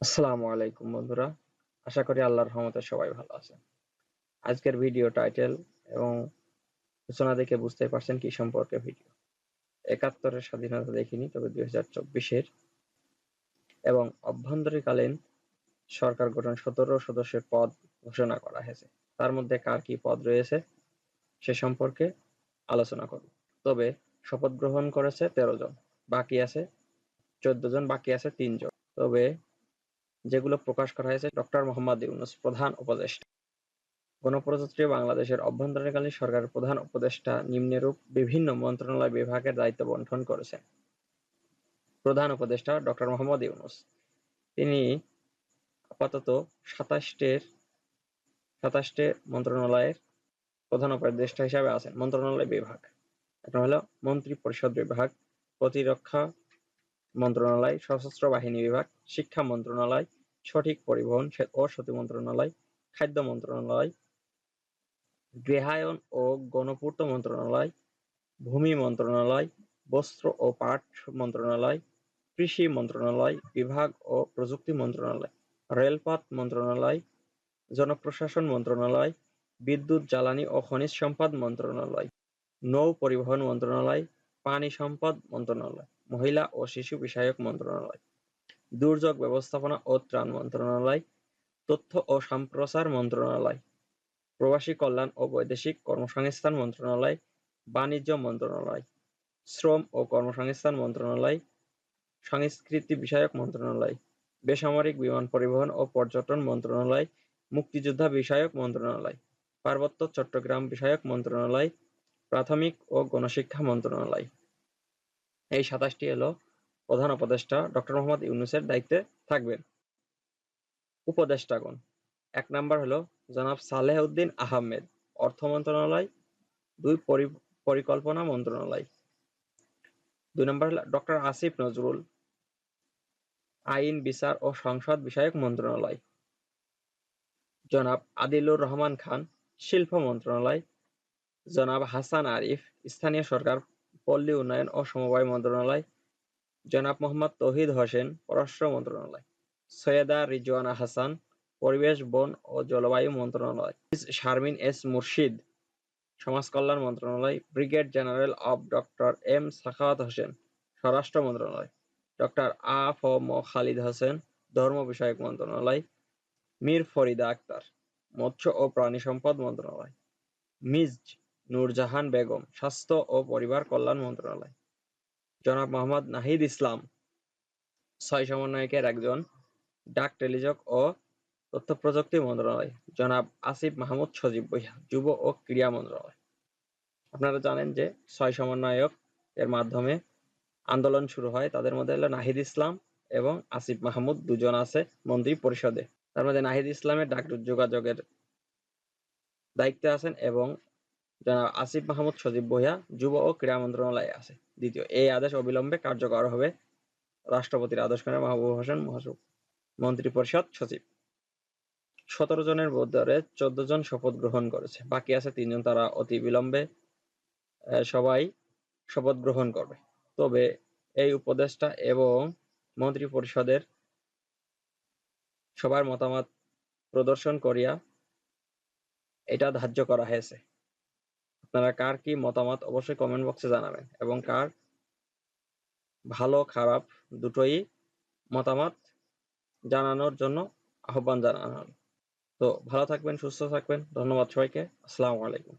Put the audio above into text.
আসসালামু আলাইকুম, বন্ধুরা। আশা করি আল্লাহর রহমতে সবাই ভালো আছেন। আজকের ভিডিও টাইটেল এবং সূচনা দেখে বুঝতে পারছেন কি সম্পর্কে ভিডিও। একাত্তরের স্বাধীনতা দেখিনি, তবে দুই হাজার চব্বিশের। এবং অভ্যন্তরীণকালীন সরকার গঠন সতেরো সদস্যের পদ ঘোষণা করা হয়েছে। তার মধ্যে কার কি পদ রয়েছে সে সম্পর্কে আলোচনা করব। তবে শপথ গ্রহণ করেছে তেরো জন, বাকি আছে চোদ্দ জন, বাকি আছে তিনজন তবে যেগুলো প্রকাশ করা হয়েছে ডক্টর মোহাম্মদ ইউনুস প্রধান উপদেষ্টা। গণপ্রজাতন্ত্রী বাংলাদেশের অভ্যন্তরীণকালীন সরকারের প্রধান উপদেষ্টা নিম্নরূপ বিভিন্ন মন্ত্রণালয় বিভাগের দায়িত্ব বন্টন করেছেন। প্রধান উপদেষ্টা ডক্টর মোহাম্মদ ইউনুস। তিনি আপাতত সাতাশটের সাতাশটে মন্ত্রণালয়ের প্রধান উপদেষ্টা হিসাবে আছেন। মন্ত্রণালয় বিভাগ। একটা হলো মন্ত্রী পরিষদ বিভাগ প্রতিরক্ষা মন্ত্রণালয়, সশস্ত্র বাহিনী বিভাগ, শিক্ষা মন্ত্রণালয়, সঠিক পরিবহন ও সেতু মন্ত্রণালয়, খাদ্য মন্ত্রণালয়, গৃহায়ন ও গণপূর্ত মন্ত্রণালয়, ভূমি মন্ত্রণালয়, বস্ত্র ও পাট মন্ত্রণালয়, কৃষি মন্ত্রণালয়, বিভাগ ও প্রযুক্তি মন্ত্রণালয়, রেলপথ মন্ত্রণালয়, জনপ্রশাসন মন্ত্রণালয়, বিদ্যুৎ জ্বালানি ও খনিজ সম্পদ মন্ত্রণালয়, নৌ পরিবহন মন্ত্রণালয়, পানি সম্পদ মন্ত্রণালয়, মহিলা ও শিশু বিষয়ক মন্ত্রণালয়, দুর্যোগ ব্যবস্থাপনা ও ত্রাণ মন্ত্রণালয়, তথ্য ও সম্প্রচার মন্ত্রণালয়, প্রবাসী কল্যাণ ও বৈদেশিক কর্মসংস্থান মন্ত্রণালয়, বাণিজ্য মন্ত্রণালয়, শ্রম ও কর্মসংস্থান মন্ত্রণালয়, সংস্কৃতি বিষয়ক মন্ত্রণালয়, বেসামরিক বিমান পরিবহন ও পর্যটন মন্ত্রণালয়, মুক্তিযোদ্ধা বিষয়ক মন্ত্রণালয়, পার্বত্য চট্টগ্রাম বিষয়ক মন্ত্রণালয়, প্রাথমিক ও গণশিক্ষা মন্ত্রণালয়। এই সাতাশটি এলো প্রধান উপদেষ্টা ডক্টর মোহাম্মদ ইউনুসের দায়িত্বে থাকবেন। উপদেষ্টাগণ, এক নাম্বার হলো জনাব সালেহ উদ্দিন আহমেদ, অর্থ মন্ত্রণালয়, দুই পরিকল্পনা মন্ত্রণালয়। দুই নম্বর হলো ডক্টর আসিফ নজরুল, আইন, বিচার ও সংসদ বিষয়ক মন্ত্রণালয়। জনাব আদিলুর রহমান খান, শিল্প মন্ত্রণালয়। জনাব হাসান আরিফ, স্থানীয় সরকার, পল্লী উন্নয়ন ও সমবায় মন্ত্রণালয়। জনাব মোহাম্মদ তৌহিদ হোসেন, পররাষ্ট্র মন্ত্রণালয়। সৈয়দা রিজওয়ানা হাসান, পরিবেশ, বন ও জলবায়ু মন্ত্রণালয়। শারমিন এস মুর্শিদ, সমাজ কল্যাণ মন্ত্রণালয়। ব্রিগেড জেনারেল অব ডক্টর এম সাখাওয়াত হোসেন, স্বরাষ্ট্র মন্ত্রণালয়। ডক্টর আ ফ ম খালিদ হোসেন, ধর্ম বিষয়ক মন্ত্রণালয়। মীর ফরিদা আক্তার, মৎস্য ও প্রাণী সম্পদ মন্ত্রণালয়। মিজ নূরজাহান বেগম, স্বাস্থ্য ও পরিবার কল্যাণ মন্ত্রণালয়। জনাব মোহাম্মদ নাহিদ ইসলাম, ছয় সমন্বয়কের একজন ডাক টেলিযোগ ও তথ্য প্রযুক্তি মন্ত্রণালয়, জনাব আসিফ মাহমুদ সজীব বৈহা, যুব ও ক্রীড়া মন্ত্রণালয়। আপনারা জানেন যে ছয় সমন্বয়ক এর মাধ্যমে আন্দোলন শুরু হয়। তাদের মধ্যে হলো নাহিদ ইসলাম এবং আসিফ মাহমুদ, দুজন আছে মন্ত্রী পরিষদে। তার মধ্যে নাহিদ ইসলামের ডাক যোগাযোগের দায়িত্বে আছেন এবং জনাব আসিফ মাহমুদ সজীব ভূঁইয়া যুব ও ক্রীড়া মন্ত্রণালয়ে আছে। দ্বিতীয়, এই আদেশ অবিলম্বে কার্যকর হবে রাষ্ট্রপতির আদেশ করে মাহবুব হোসেন মন্ত্রী পরিষদ সচিব। সতেরো জনের মধ্যে চোদ্দ জন শপথ গ্রহণ করেছে। বাকি আছে তিনজন তারা অতি বিলম্বে সবাই শপথ গ্রহণ করবে। তবে এই উপদেষ্টা এবং মন্ত্রী পরিষদের সবার মতামত প্রদর্শন করিয়া এটা ধার্য করা হয়েছে। আপনারা কার কি মতামত অবশ্যই কমেন্ট বক্সে জানাবেন এবং কার ভালো, খারাপ দুটোই মতামত জানানোর জন্য আহ্বান জানানো। তো ভালো থাকবেন, সুস্থ থাকবেন। ধন্যবাদ সবাইকে। আসসালামু আলাইকুম।